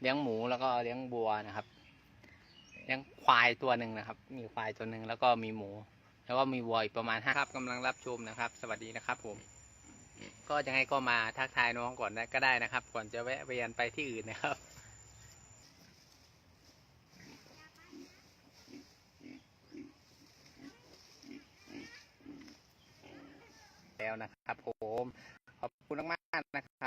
เลี้ยงหมูแล้วก็เลี้ยงบัวนะครับ เลี้ยงควายตัวหนึ่งนะครับ มีควายตัวหนึ่งแล้วก็มีหมู แล้วก็มีวัวอีกประมาณห้าครับกำลังรับชมนะครับ สวัสดีนะครับ ผม ก็ยังไงก็มาทักทายน้องก่อนได้ก็ได้นะครับ ก่อนจะแวะเวียนไปที่อื่นนะครับแล้วนะครับผมขอบคุณมาก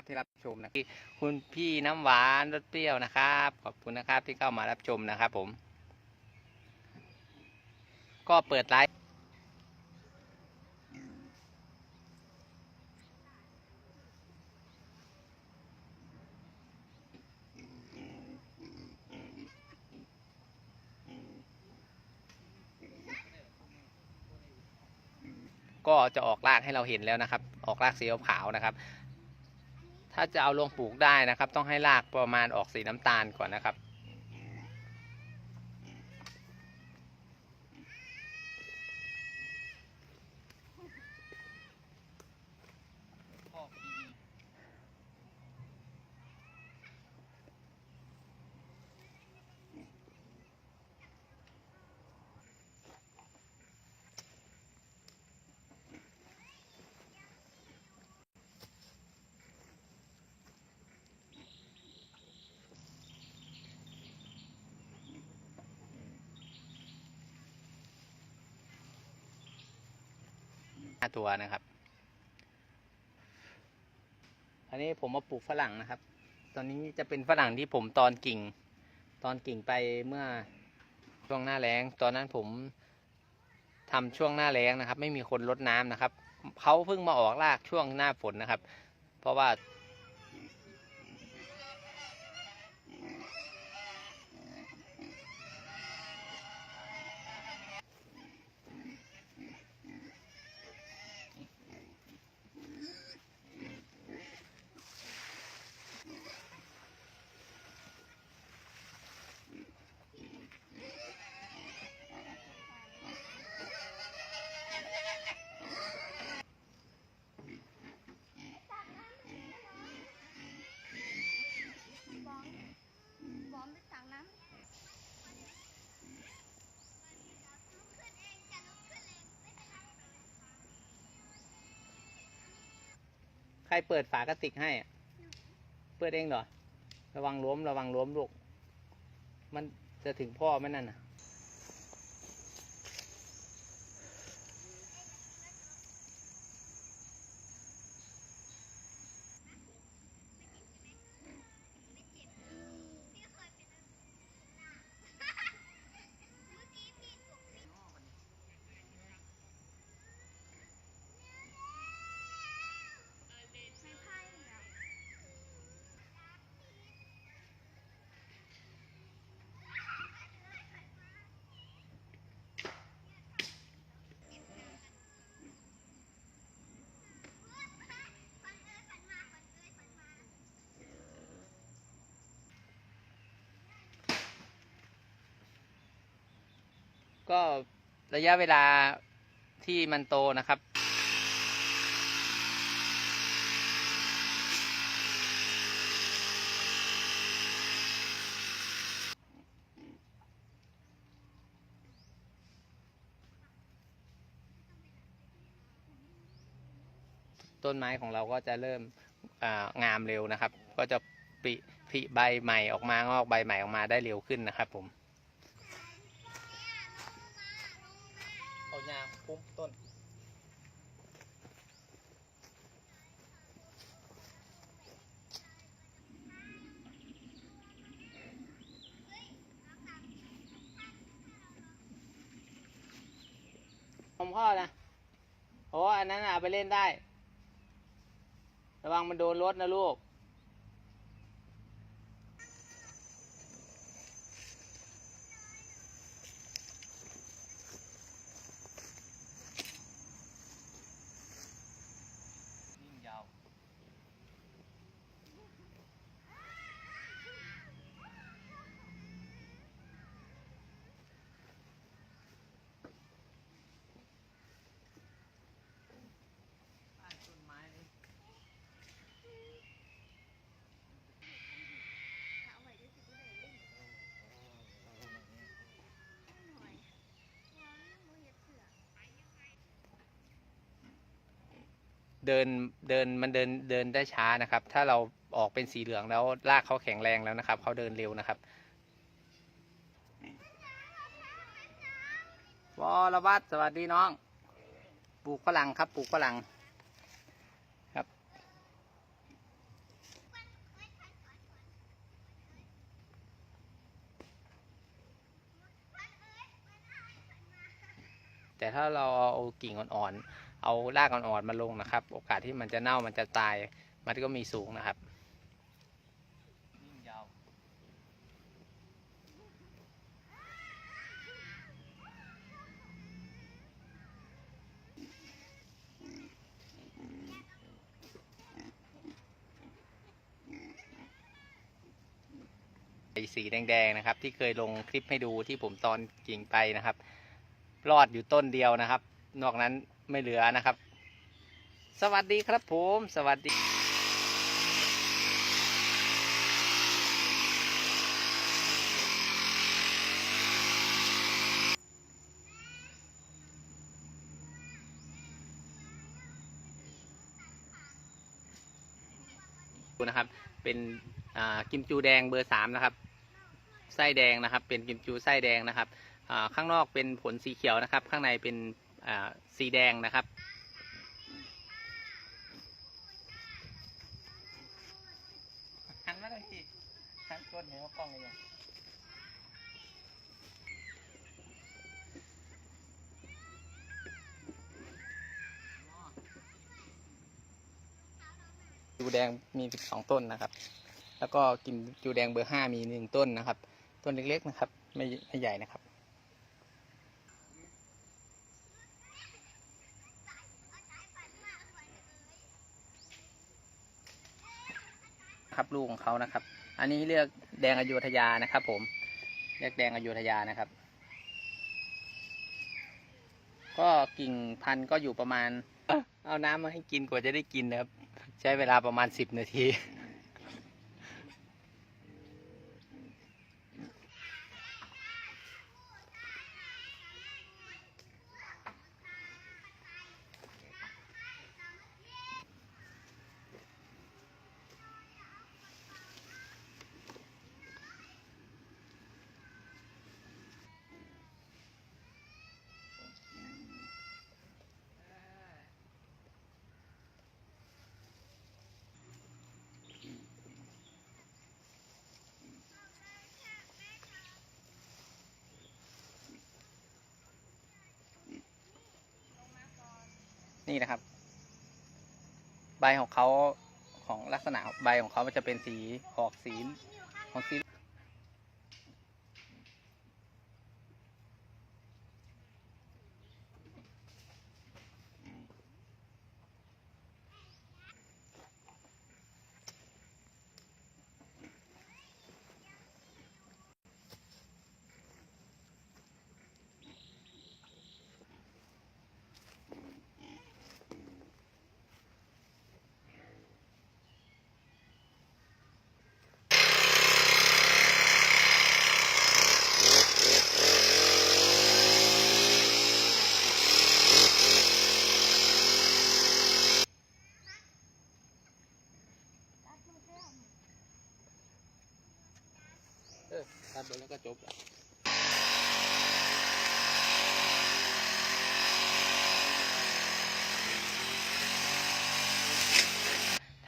นะครับที่รับชมนะที่คุณพี่น้ำหวานรสเปรี้ยวนะครับ ขอบคุณนะครับที่เข้ามารับชมนะครับผม ก็เปิดไลฟ์ก็จะออกรากให้เราเห็นแล้วนะครับ ออกรากสีขาวนะครับ ถ้าจะเอาลงปลูกได้นะครับ ต้องให้รากประมาณออกสีน้ำตาลก่อนนะครับ ห้าตัวนะครับ อันนี้ผมมาปลูกฝรั่งนะครับ ตอนนี้จะเป็นฝรั่งที่ผมตอนกิ่ง ตอนกิ่งไปเมื่อช่วงหน้าแล้ง ตอนนั้นผมทำช่วงหน้าแล้งนะครับ ไม่มีคนลดน้ำนะครับเขาเพิ่งมาออกรากช่วงหน้าฝนนะครับ เพราะว่า ครเปิดฝากระติกให้อะเปิดเองเหรอ ระวังล้มระวังล้มลูก มันจะถึงพ่อไหมนั่นน่ะ ไม่ไพ่เนี่ย ก็ระยะเวลาที่มันโตนะครับ ต้นไม้ของเราก็จะเริ่มงามเร็วนะครับ ก็จะปิผลิใบใหม่ออกมางอกใบใหม่ออกมาได้เร็วขึ้นนะครับผม พ่อนะโอ้อันนั้นน่ะเอาไปเล่นได้ ระวังมันโดนรถนะลูก ยิ่งยาว บ้านต้นไม้นี่ เดินเดินมันเดินเดินได้ช้านะครับ ถ้าเราออกเป็นสีเหลืองแล้วลากเขาแข็งแรงแล้วนะครับเขาเดินเร็วนะครับวรวัตสวัสดีน้อง ปลูกฝรั่งครับ ปลูกฝรั่งครับ แต่ ถ้าเราเอากิ่งอ่อนๆ เอารากอ่อนๆมาลงนะครับ โอกาสที่มันจะเน่ามันจะตาย มันก็มีสูงนะครับยาวไอ้สีแดงๆนะครับ ที่เคยลงคลิปให้ดูที่ผมตอนกิ่งไปนะครับ รอดอยู่ต้นเดียวนะครับ นอกนั้นไม่เหลือนะครับ สวัสดีครับผม สวัสดีดูนะครับ เป็นกิมจูแดงเบอร์สามนะครับ ไส้แดงนะครับ เป็นกิมจูไส้แดงนะครับ ข้างนอกเป็นผลสีเขียวนะครับ ข้างในเป็นสีแดงนะครับ หันมาเลยพี่หันก้นหัวกล้องเลยจูแดงมีสิบสองต้นนะครับ แล้วก็กิมจูแดงเบอร์ห้ามีหนึ่งต้นนะครับ ต้นเล็กๆนะครับ ไม่ไม่ใหญ่นะครับ ครับ ลูกของเขานะครับ อันนี้เลือกแดงอโยธยานะครับ ผมเรียกแดงอโยธยานะครับ ก็กิ่งพันธุ์ก็อยู่ประมาณ เอาน้ำมาให้กินกว่าจะได้กินนะครับ ใช้เวลาประมาณสิบนาที นี่นะครับ ใบของเขาของลักษณะใบของเขามันจะเป็นสีออกสีของสี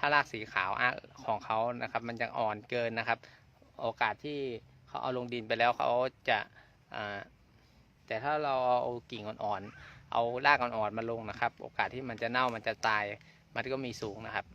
ถ้ารากสีขาวของเขานะครับ มันจะอ่อนเกินนะครับ โอกาสที่เขาเอาลงดินไปแล้วเขาจะแต่ถ้าเราเอากิ่งอ่อนๆเอารากอ่อนๆมาลงนะครับ โอกาสที่มันจะเน่ามันจะตายมันก็มีสูงนะครับ